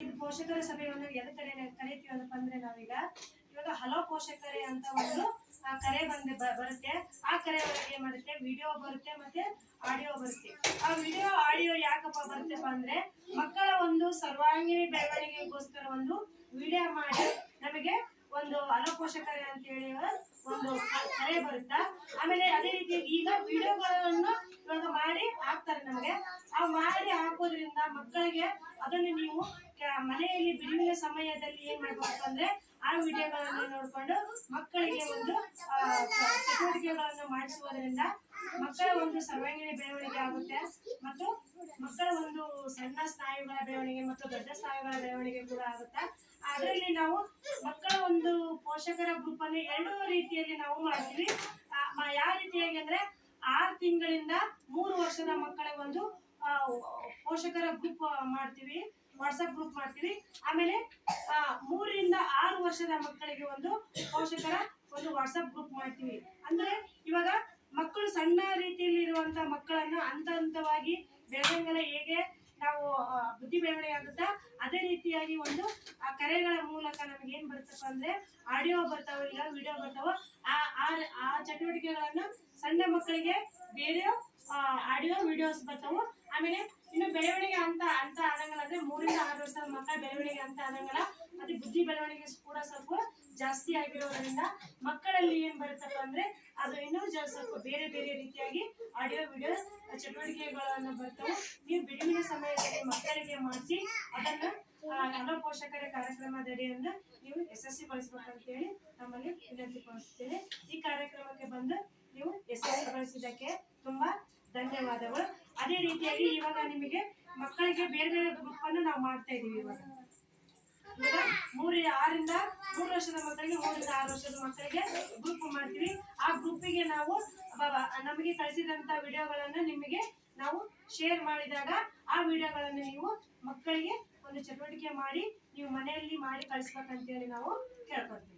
ಇದು ಪೋಷಕರ ಸಭೆಯನ್ನು ಎದ ಕರೆ ಕರಿತೀವಿ ಅಂದ್ರೆ ನಾವೀಗ ಇವಾಗ ಹಲೋ ಪೋಷಕರೇ ಅಂತ ಒಂದು ಕರೆ ಬಂದು ಬರುತ್ತೆ. ಆ ಕರೆ ಒಳಗೆ ಏನ್ ಮಾಡುತ್ತೆ? ವಿಡಿಯೋ ಬರುತ್ತೆ ಮತ್ತೆ ಆಡಿಯೋ ಬರುತ್ತೆ. ಆ ವಿಡಿಯೋ ಆಡಿಯೋ ಯಾಕಪ್ಪ ಬರುತ್ತಪ್ಪ ಅಂದ್ರೆ ಮಕ್ಕಳ ಒಂದು ಸರ್ವಾಂಗೀಣ ಬೆಳವಣಿಗೆಗೋಸ್ಕರ ಒಂದು ವಿಡಿಯೋ ಮಾಡಿ ನಮಗೆ ಒಂದು ಹಲೋ ಪೋಷಕರೇ ಅಂತ ಹೇಳಿ ಒಂದು ಕರೆ ಬರುತ್ತಾ? ಆಮೇಲೆ ಅದೇ ರೀತಿ ಈಗ ವಿಡಿಯೋಗಳನ್ನು ಇವಾಗ ಮಾಡಿ ಹಾಕ್ತಾರೆ ನಮಗೆ. ಆ ಮಾಡಿ ಹಾಕೋದ್ರಿಂದ ಮಕ್ಕಳಿಗೆ ಅದನ್ನು ನೀವು ಮನೆಯಲ್ಲಿ ಬಿಡುವಿನ ಸಮಯದಲ್ಲಿ ಏನ್ ಮಾಡ್ಬೇಕು ಅಂದ್ರೆ ಆ ವಿಡಿಯೋಗಳನ್ನು ನೋಡ್ಕೊಂಡು ಮಕ್ಕಳಿಗೆ ಒಂದು ಚಟುವಟಿಕೆಗಳನ್ನು ಮಾಡಿಸುವುದರಿಂದ ಮಕ್ಕಳ ಒಂದು ಸರ್ವಾಂಗೀಣ ಬೆಳವಣಿಗೆ ಆಗುತ್ತೆ. ಮತ್ತು ಮಕ್ಕಳ ಒಂದು ಸಣ್ಣ ಸ್ನಾಯುಗಳ ಬೆಳವಣಿಗೆ ಮತ್ತು ದೊಡ್ಡ ಸ್ನಾಯುಗಳ ಬೆಳವಣಿಗೆ ಕೂಡ ಆಗುತ್ತೆ. ಅದರಲ್ಲಿ ನಾವು ಮಕ್ಕಳ ಒಂದು ಪೋಷಕರ ಗ್ರೂಪ್ ಅನ್ನು ಎರಡು ರೀತಿಯಲ್ಲಿ ನಾವು ಮಾಡ್ತೀವಿ. ಯಾವ ರೀತಿಯಾಗಿ ಅಂದ್ರೆ ಆರು ತಿಂಗಳಿಂದ ಮೂರು ವರ್ಷದ ಮಕ್ಕಳ ಒಂದು ಪೋಷಕರ ಗ್ರೂಪ್ ಮಾಡ್ತೀವಿ ವಾಟ್ಸಪ್ ಗ್ರೂಪ್ ಮಾಡ್ತೀವಿ. ಆಮೇಲೆ ಮೂರರಿಂದ ಆರು ವರ್ಷದ ಮಕ್ಕಳಿಗೆ ಒಂದು ಪೋಷಕರ ಒಂದು ವಾಟ್ಸಪ್ ಗ್ರೂಪ್ ಮಾಡ್ತೀವಿ. ಅಂದ್ರೆ ಇವಾಗ ಮಕ್ಕಳು ಸಣ್ಣ ರೀತಿಯಲ್ಲಿ ಇರುವಂತ ಮಕ್ಕಳನ್ನ ಹಂತ ಹಂತವಾಗಿ ಬೆಳೆದಂಗೆಲ್ಲ ಹೇಗೆ ನಾವು ಬುದ್ಧಿ ಬೆಳವಣಿಗೆ ಆಗುತ್ತಾ, ಅದೇ ರೀತಿಯಾಗಿ ಒಂದು ಕರೆಗಳ ಮೂಲಕ ನಮ್ಗೆ ಏನ್ ಬರ್ತಪ್ಪ ಅಂದ್ರೆ ಆಡಿಯೋ ಬರ್ತಾವ ಇಲ್ಲ ವಿಡಿಯೋ ಬರ್ತಾವ, ಆ ಆ- ಚಟುವಟಿಕೆಗಳನ್ನ ಸಣ್ಣ ಮಕ್ಕಳಿಗೆ ಬೇರೆ ಆಡಿಯೋ ವಿಡಿಯೋಸ್ ಬರ್ತಾವು. ಆಮೇಲೆ ಇನ್ನು ಬೆಳವಣಿಗೆ ಅಂತ ಅಂತ ಆದಂಗಲ್ಲ. ಅಂದ್ರೆ ಮೂರಿಂದ ಆರು ವರ್ಷದ ಮಕ್ಕಳ ಬೆಳವಣಿಗೆ ಅಂತ ಆದಂಗಲ್ಲ. ಮತ್ತೆ ಬುದ್ಧಿ ಬೆಳವಣಿಗೆ ಕೂಡ ಸ್ವಲ್ಪ ಜಾಸ್ತಿ ಆಗಿರೋದ್ರಿಂದ ಮಕ್ಕಳಲ್ಲಿ ಏನ್ ಬರುತ್ತಪ್ಪ ಅಂದ್ರೆ ಅದು ಇನ್ನೂ ಸ್ವಲ್ಪ ಬೇರೆ ಬೇರೆ ರೀತಿಯಾಗಿ ಆಡಿಯೋ ವಿಡಿಯೋ ಚಟುವಟಿಕೆಗಳನ್ನು ಬರ್ತವೆ. ನೀವು ಬಿಡುವಿನ ಸಮಯದಲ್ಲಿ ಮಕ್ಕಳಿಗೆ ಮಾಡಿಸಿ, ಅದನ್ನ ಆ, ಪೋಷಕರ ಕಾರ್ಯಕ್ರಮದಡಿಯಿಂದ ನೀವು ಯಶಸ್ವಿಗೊಳಿಸಬೇಕಂತೇಳಿ ನಮ್ಮಲ್ಲಿ ವಿನಂತಿಪಡಿಸುತ್ತೇನೆ ಈ ಕಾರ್ಯಕ್ರಮಕ್ಕೆ ಬಂದು ನೀವು ಯಶಸ್ವಿಗೊಳಿಸಿದ್ದಕ್ಕೆ ತುಂಬಾ ಧನ್ಯವಾದಗಳು. ಅದೇ ರೀತಿಯಾಗಿ ಇವಾಗ ನಿಮಗೆ ಮಕ್ಕಳಿಗೆ ಬೇರೆ ಬೇರೆ ಗ್ರೂಪ್ ಅನ್ನು ನಾವು ಮಾಡ್ತಾ ಇದೀವಿ ಇವಾಗ. ಮೂರಿ ಆರಿಂದ ಮೂರು ವರ್ಷದ ಮಕ್ಕಳಿಗೆ ಮೂರಿಂದ ಆರು ವರ್ಷದ ಮಕ್ಕಳಿಗೆ ಗ್ರೂಪ್ ಮಾಡ್ತೀವಿ. ಆ ಗ್ರೂಪಿಗೆ ನಾವು ನಮಗೆ ಕಳಿಸಿದಂತ ವಿಡಿಯೋಗಳನ್ನ ನಿಮಗೆ ನಾವು ಶೇರ್ ಮಾಡಿದಾಗ ಆ ವಿಡಿಯೋಗಳನ್ನು ನೀವು ಮಕ್ಕಳಿಗೆ ಒಂದು ಚಟುವಟಿಕೆ ಮಾಡಿ ನೀವು ಮನೆಯಲ್ಲಿ ಮಾಡಿ ಕಳಿಸ್ಬೇಕಂತೇಳಿ ನಾವು ಕೇಳ್ಕೊತೀವಿ